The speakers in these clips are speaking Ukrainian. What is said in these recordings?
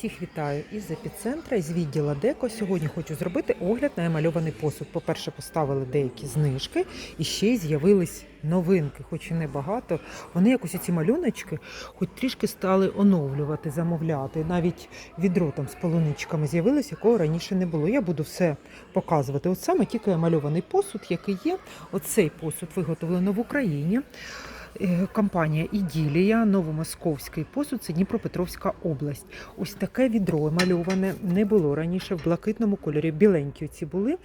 Всіх вітаю із епіцентра, із відділа Деко. Сьогодні хочу зробити огляд на емальований посуд. По-перше, поставили деякі знижки і ще й з'явились новинки, хоч і небагато. Вони якось ці малюночки, хоч трішки стали оновлювати, замовляти. Навіть відро там з полуничками з'явилось, якого раніше не було. Я буду все показувати. От саме тільки емальований посуд, який є. Оцей посуд виготовлено в Україні. Е, Компанія Іділія, Новомосковський посуд, це Дніпропетровська область. Ось таке відро емальоване не було раніше в блакитному кольорі. Біленькі ці були.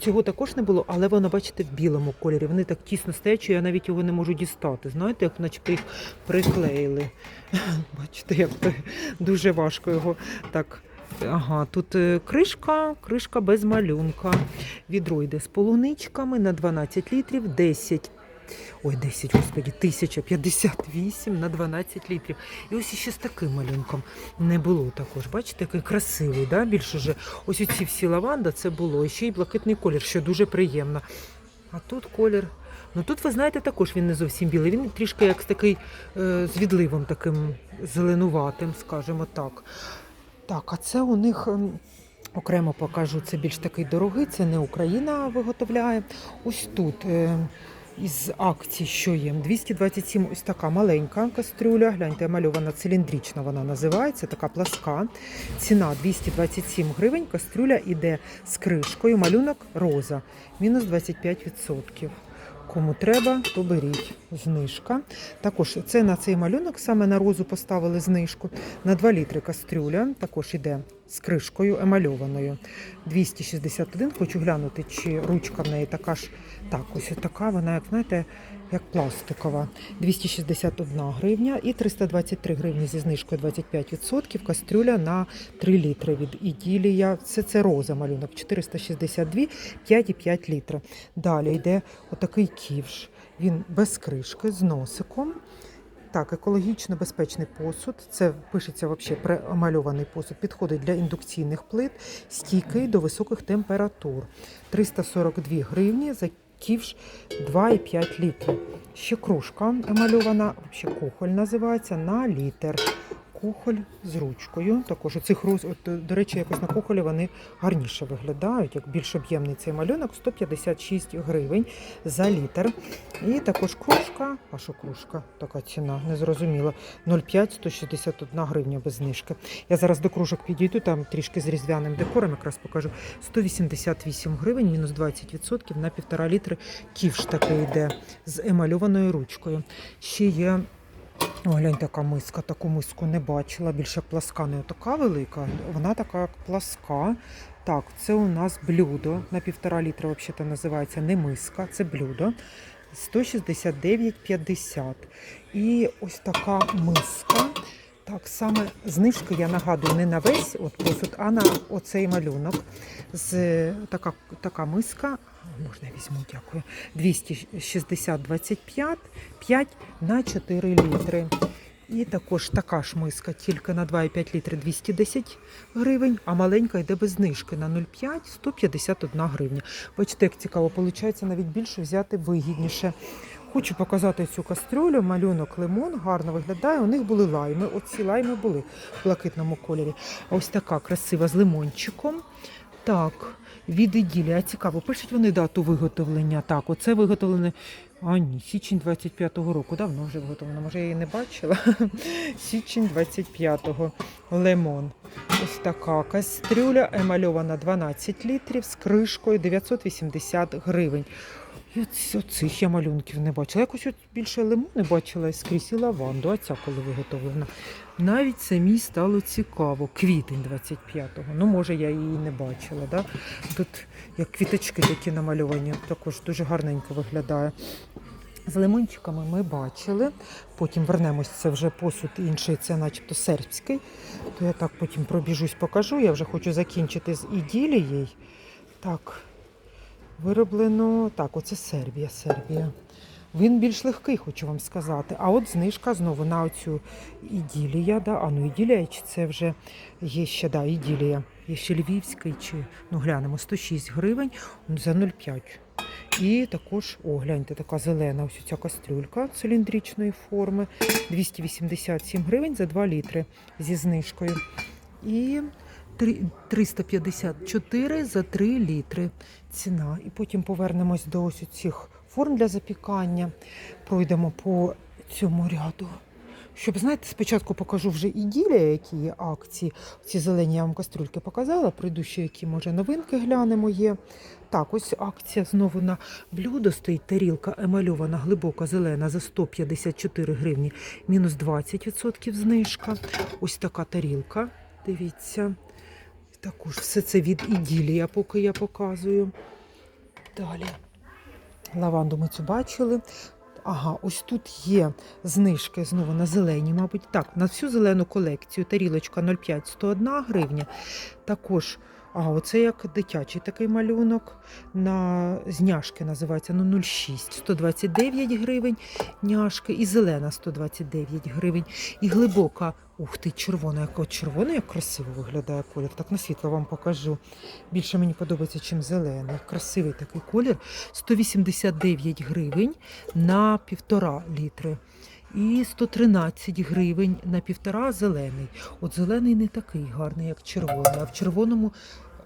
Цього також не було, але воно, бачите, в білому кольорі. Вони так тісно стоять, що я навіть його не можу дістати. Знаєте, як начебто їх приклеїли. Бачите, як дуже важко його так. Ага, тут е, кришка, кришка без малюнка. Відро йде з полуничками на 12 літрів, 10 Ой, 10, господі, 1058 на 12 літрів. І ось іще з таким малюнком не було також. Бачите, який красивий, да? більше вже. Ось ці всі лаванда це було. І ще й блакитний колір, що дуже приємно. А тут колір. Ну тут, ви знаєте, також він не зовсім білий. Він трішки як такий е, з відливом таким зеленуватим, скажімо так. Так, а це у них. ем, Окремо покажу, це більш такий дорогий, це не Україна виготовляє. Ось тут е, із акцій, що є, 227 ось така маленька кастрюля. Гляньте, мальована циліндрична вона називається, така пласка. Ціна 227 гривень. Кастрюля іде з кришкою, малюнок роза, мінус 25%. Кому треба, то беріть. Знижка. Також це на цей малюнок, саме на розу поставили знижку. На 2 літри кастрюля також іде з кришкою емальованою. 261. Хочу глянути, чи ручка в неї така ж. Так, ось така вона, як знаєте, як пластикова. 261 гривня і 323 гривні зі знижкою 25%. Кастрюля на 3 літри від іділія. Це, це роза малюнок. 462, 5,5 літра. Далі йде отакий ківш. Він без кришки, з носиком. Так, екологічно безпечний посуд. Це пишеться взагалі премальований посуд. Підходить для індукційних плит, стійкий до високих температур. 342 гривні за ківш 2,5 літрів. Ще кружка емальована, ще кухоль називається на літр. Кухоль з ручкою. Також у цих роз... От, до речі, якось на кухолі вони гарніше виглядають, як більш об'ємний цей малюнок 156 гривень за літр. І також кружка, а що кружка? Така ціна, незрозуміла. 0,5 161 гривня без знижки. Я зараз до кружок підійду, там трішки з різдвяним декором якраз покажу. 188 гривень, мінус 20% на півтора літри ківш такий йде з емальованою ручкою. Ще є о, глянь, така миска, таку миску не бачила. Більше пласка, не така велика. Вона така як пласка. Так, це у нас блюдо на півтора літра, взагалі називається не миска, це блюдо. 169,50. І ось така миска. Так, саме знижки, я нагадую, не на весь от посуд, а на оцей малюнок. З така, така миска. Можна візьму, дякую. 260,25, 5 на 4 літри. І також така ж миска, тільки на 2,5 літри 210 гривень, а маленька йде без знижки на 0,5 151 гривня. Бачите, як цікаво, виходить навіть більше взяти вигідніше. Хочу показати цю кастрюлю, малюнок лимон, гарно виглядає. У них були лайми. Оці лайми були в блакитному кольорі. Ось така красива з лимончиком. Так, від іділі. А Цікаво, пишуть вони дату виготовлення. Так, оце виготовлене. А ні, січень 25-го року. Давно вже виготовлено. Може, я її не бачила. Січень 25-го. Лимон. Ось така кастрюля, емальована 12 літрів з кришкою 980 гривень. І оц- оцих я малюнків не бачила. Якось от більше лимони бачила скрізь і лаванду, а ця коли виготовлена. Навіть самій стало цікаво. Квітень 25-го. Ну, може, я її не бачила. Да? Тут як квіточки такі намальовані, також дуже гарненько виглядає. З лимончиками ми бачили. Потім вернемось, це вже посуд інший, це начебто сербський. То я так потім пробіжусь, покажу. Я вже хочу закінчити з іділією. Так, вироблено. Так, оце Сербія, Сербія. Він більш легкий, хочу вам сказати. А от знижка знову на оцю іділія. Да? А ну іділія, чи це вже є ще да, іділія. Є ще львівський, чи ну глянемо, 106 гривень за 0,5. І також, о, гляньте, така зелена ось ця кастрюлька циліндричної форми. 287 гривень за 2 літри зі знижкою. І 354 за 3 літри ціна. І потім повернемось до ось цих форм для запікання. Пройдемо по цьому ряду. Щоб, знаєте, спочатку покажу вже іділія, які є акції. Ці зелені я вам кастрюльки показала. Пройду ще які, може, новинки глянемо є. Так, ось акція знову на блюдо стоїть тарілка емальована глибока зелена за 154 гривні, мінус 20% знижка. Ось така тарілка. Дивіться. Також все це від іділія, поки я показую. Далі. Лаванду ми цю бачили. Ага, ось тут є знижки знову на зелені, мабуть. Так, на всю зелену колекцію тарілочка 0,5 101 гривня. Також, ага, оце як дитячий такий малюнок. На з няшки називається ну, 0,6 129 гривень няшки. І зелена 129 гривень. І глибока, ух ти, червона, як от червона, як красиво виглядає колір. Так на світло вам покажу. Більше мені подобається, чим зелений. Красивий такий колір. 189 гривень на півтора літри. І 113 гривень на півтора зелений. От зелений не такий гарний, як червоний. А в червоному,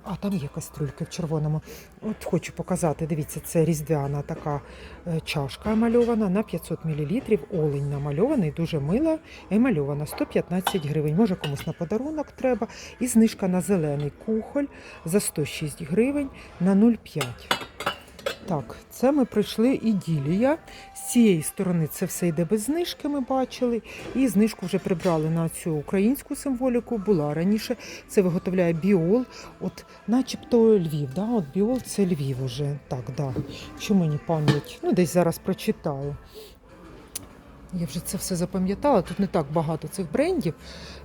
а там є кастрюльки в червоному. От хочу показати. Дивіться, це різдвяна така е, чашка емальована на 500 мл. Олень намальований, дуже мила. Емальована 115 гривень. Може комусь на подарунок треба. І знижка на зелений кухоль за 106 гривень на 0,5. Так, це ми пройшли іділія. З цієї сторони це все йде без знижки, ми бачили. І знижку вже прибрали на цю українську символіку. Була раніше. Це виготовляє Біол. От, начебто Львів. Да? От Біол це Львів уже. Так, да. Що мені пам'ять? Ну, десь зараз прочитаю. Я вже це все запам'ятала. Тут не так багато цих брендів.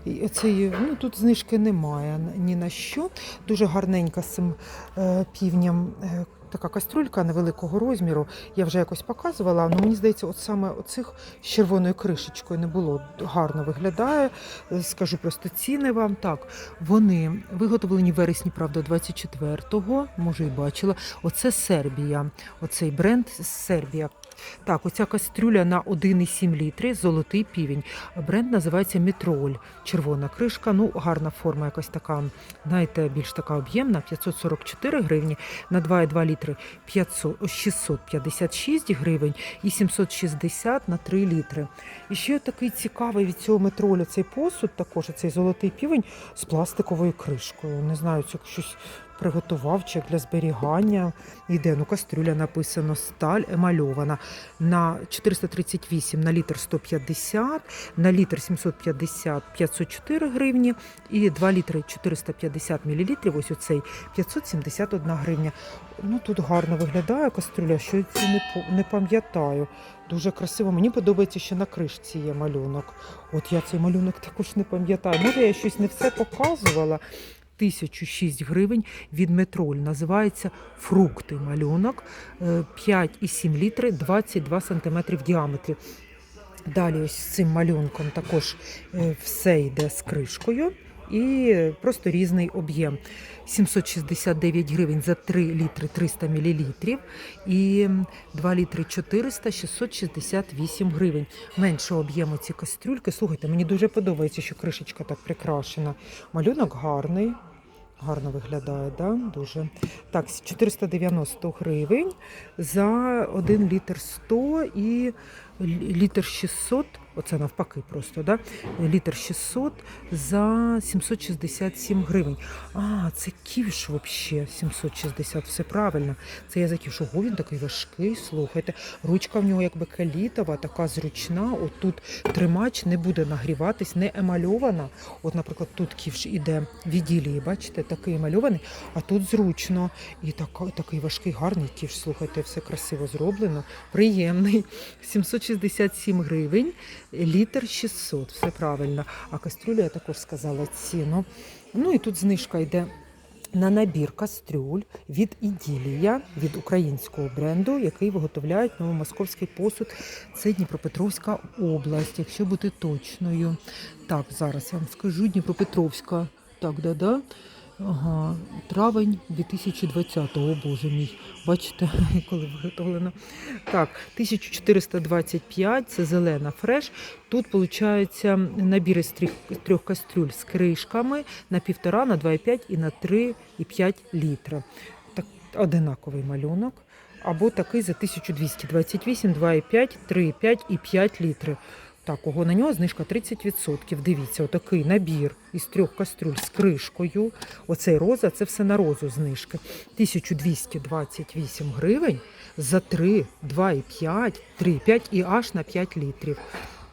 І оцеї, ну, тут знижки немає ні на що. Дуже гарненька з цим е, півням. Е, Така кастрюлька невеликого розміру. Я вже якось показувала, але мені здається, от саме оцих з червоною кришечкою не було. Гарно виглядає. Скажу просто ціни вам. Так, вони виготовлені в вересні, правда, 24-го, може і бачила. Оце Сербія. Оцей бренд Сербія. Так, оця кастрюля на 1,7 літри, золотий півень. Бренд називається Мітроль. Червона кришка. Ну, гарна форма, якась така, знаєте, більш така об'ємна. 544 гривні на 2,2 літри 500, 656 гривень і 760 на 3 літри. І ще такий цікавий від цього метролю цей посуд, також цей золотий півень з пластиковою кришкою. Не знаю, це щось приготував чи для зберігання. Іде, ну кастрюля написано сталь емальована на 438 на літр 150, на літр 750 504 гривні і 2 літри 450 мл, ось оцей 571 гривня. Ну тут гарно виглядає кастрюля, що не пам'ятаю. Дуже красиво. Мені подобається, що на кришці є малюнок. От я цей малюнок також не пам'ятаю. Може, я щось не все показувала. 1006 гривень від метроль. Називається фрукти малюнок. Е, 5,7 літри, 22 сантиметри в діаметрі. Далі ось з цим малюнком також е, все йде з кришкою. І просто різний об'єм. 769 гривень за 3 літри 300 мл і 2 літри 400 668 гривень. Меншого об'єму ці кастрюльки. Слухайте, мені дуже подобається, що кришечка так прикрашена. Малюнок гарний. Гарно виглядає, да? дуже. Так, 490 гривень за 1 літр 100 і літр 600, оце навпаки просто, да? літр 600 за 767 гривень. А, це ківш взагалі 760, все правильно. Це я за ківш. Ого, він такий важкий, слухайте. Ручка в нього якби калітова, така зручна. От тут тримач не буде нагріватись, не емальована. От, наприклад, тут ківш іде в іділії, бачите, такий емальований, а тут зручно. І така, такий важкий, гарний ківш, слухайте, все красиво зроблено, приємний. 767 гривень, літр 600, все правильно. А кастрюлю я також сказала ціну. Ну і тут знижка йде на набір кастрюль від Іділія, від українського бренду, який виготовляють новомосковський посуд. Це Дніпропетровська область, якщо бути точною. Так, зараз я вам скажу Дніпропетровська. Так, да-да. Ага, травень 2020-го, о боже мій. Бачите, коли виготовлено. Так, 1425 це зелена фреш. Тут виходить набір із трьох, кастрюль з кришками на півтора, на 2,5 і на 3,5 літра. Так, одинаковий малюнок. Або такий за 1228, 2,5, 3,5 і 5 літри. Так, кого на нього знижка 30%. Дивіться, отакий набір із трьох кастрюль з кришкою. Оцей роза, це все на розу знижки. 1228 гривень за 3, 2,5, 3,5 і аж на 5 літрів.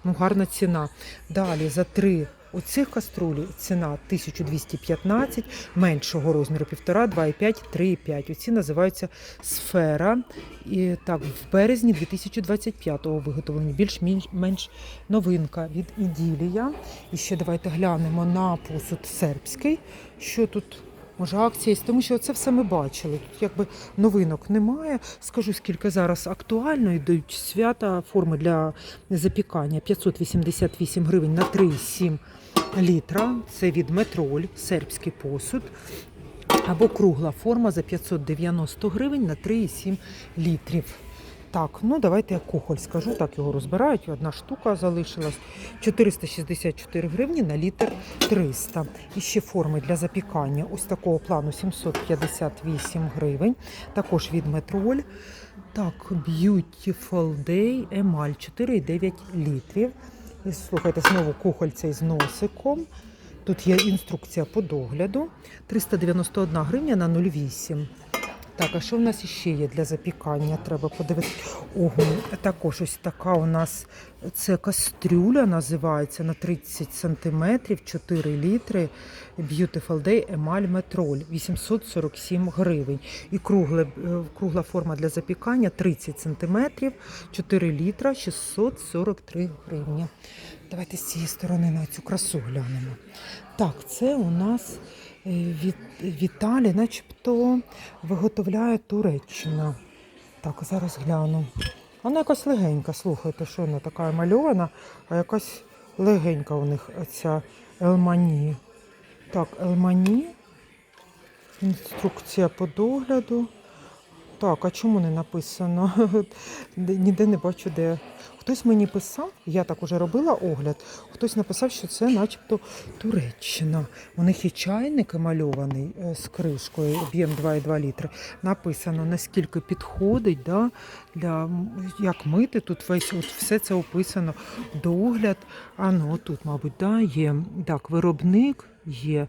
Ну, гарна ціна. Далі за 3 оцих каструлі ціна 1215, меншого розміру 1,5, 2,5, 3,5. Оці називаються сфера. І так, в березні 2025-го виготовлені більш-менш новинка від Іділія. І ще давайте глянемо на посуд сербський. Що тут? Може, акція тому що це все ми бачили. Тут якби новинок немає. Скажу, скільки зараз актуально йдуть свята форми для запікання 588 гривень на 3,7 літра. Це від Метроль, сербський посуд. Або кругла форма за 590 гривень на 3,7 літрів. Так, ну давайте я кухоль скажу, так його розбирають. Одна штука залишилась. 464 гривні на літр 300. І ще форми для запікання ось такого плану 758 гривень. Також від Метроль. Так, Beautiful Day Емаль 4,9 літрів. І слухайте, знову кухоль цей з носиком. Тут є інструкція по догляду. 391 гривня на 0,8. Так, а що в нас ще є для запікання? Треба подивитися. Ого, також ось така у нас це кастрюля називається на 30 сантиметрів, 4 літри. Beautiful Day Емаль Метроль 847 гривень. І кругле, е, кругла форма для запікання 30 сантиметрів, 4 літра, 643 гривні. Давайте з цієї сторони на цю красу глянемо. Так, це у нас Віталі, начебто виготовляє Туреччина. Так, зараз гляну. Вона якась легенька, слухайте, що вона така мальована, а якась легенька у них ця Елмані. Так, Елмані. Інструкція по догляду. Так, а чому не написано? Ніде не бачу, де. Хтось мені писав, я так уже робила огляд, хтось написав, що це начебто Туреччина. У них є чайник мальований е, з кришкою, об'єм 2,2 літри. Написано, наскільки підходить, да, для, як мити. Тут весь от все це описано. Догляд. А ну, тут, мабуть, да, є. Так, виробник є.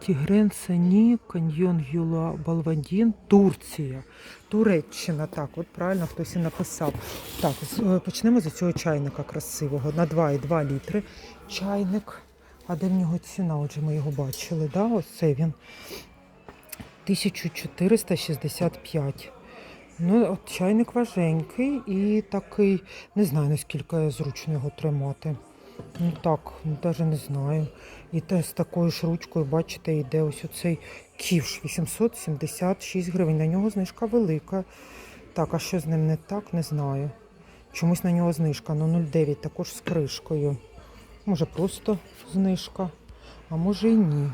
Тігрен Сені, Каньйон Юла Балвандін, Турція. Туреччина, так, от правильно хтось і написав. Так, е, почнемо з цього чайника красивого. На 2,2 літри чайник. А де в нього ціна? Отже, ми його бачили, да? Ось це він. 1465. Ну, от чайник важенький і такий, не знаю, наскільки зручно його тримати. Ну так, навіть не знаю. І те з такою ж ручкою, бачите, йде ось оцей ківш 876 гривень. На нього знижка велика. Так, а що з ним не так, не знаю. Чомусь на нього знижка, ну 0,9 також з кришкою. Може просто знижка, а може і ні.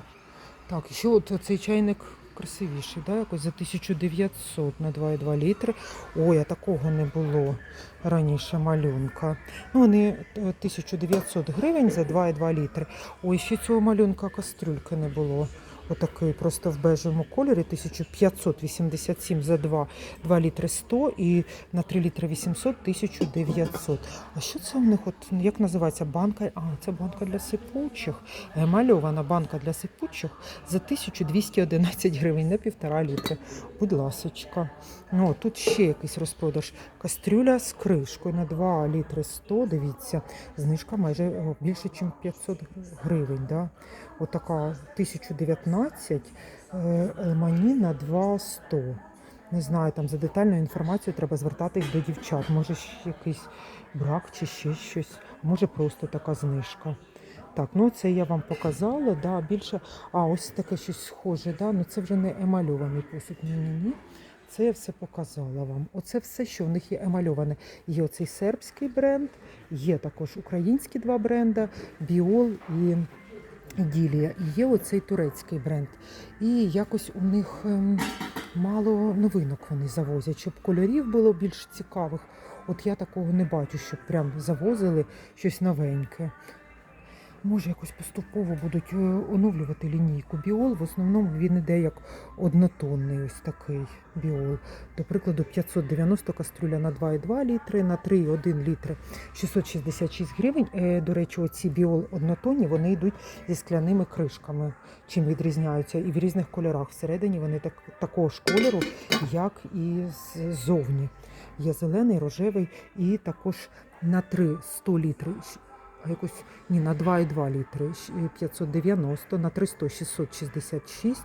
Так, ще от цей чайник красивіший, да? якось за 1900 на 2,2 літри. Ой, а такого не було раніше малюнка. Ну, вони е, 1900 гривень за 2,2 літри. Ой, ще цього малюнка кастрюльки не було. Отакий просто в бежевому кольорі 1587 за 2, 2 літри 100 і на 3 літри 800 1900. А що це у них? От як називається банка? А, це банка для сипучих. Емальована банка для сипучих за 1211 гривень на півтора літри. Будь ласочка. Ну, тут ще якийсь розпродаж. Кастрюля з кришкою на 2 літри 100, дивіться, знижка майже більше, ніж 500 гривень. Да? Отака 1019 е, на 2,100. Не знаю, там за детальною інформацією треба звертатись до дівчат. Може, якийсь брак чи ще щось, може просто така знижка. Так, ну це я вам показала, да, більше. А, ось таке щось схоже, да? ну це вже не емальований посуд. Ні-ні-ні. Це я все показала вам. Оце все, що в них є емальоване. Є оцей сербський бренд, є також українські два бренда Біол і Іділія. І є оцей турецький бренд. І якось у них ем, мало новинок вони завозять, щоб кольорів було більш цікавих. От я такого не бачу, щоб прям завозили щось новеньке. Може, якось поступово будуть е, оновлювати лінійку. Біол в основному він іде як однотонний, ось такий біол. До прикладу, 590 каструля на 2,2 літри, на 3,1 літри 666 гривень. Е, До речі, оці біол однотонні вони йдуть зі скляними кришками, чим відрізняються, і в різних кольорах. Всередині вони так, такого ж кольору, як і ззовні. Є зелений, рожевий і також на 3 100 літрів. Якось ні, на 2,2 літри щ- 590, на 300 666,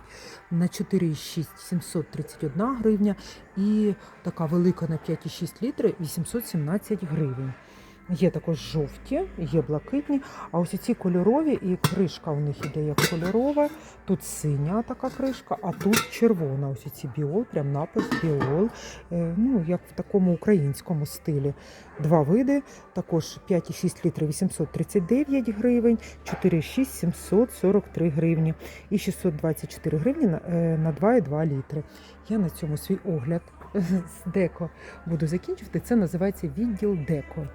на 4,6 731 гривня і така велика на 5,6 літри 817 гривень. Є також жовті, є блакитні, а ось ці кольорові, і кришка у них іде як кольорова. Тут синя така кришка, а тут червона. Ось ці біол, прям напис біол. Е, ну, як в такому українському стилі. Два види, також 5,6 літрів 839 гривень, 4,6 743 гривні і 624 гривні на, е, на 2,2 літри. Я на цьому свій огляд з деко буду закінчувати. Це називається відділ деко.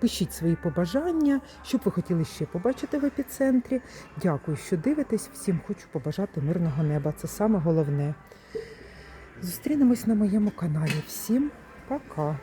Пишіть свої побажання, що б ви хотіли ще побачити в епіцентрі. Дякую, що дивитесь. Всім хочу побажати мирного неба. Це саме головне. Зустрінемось на моєму каналі. Всім пока!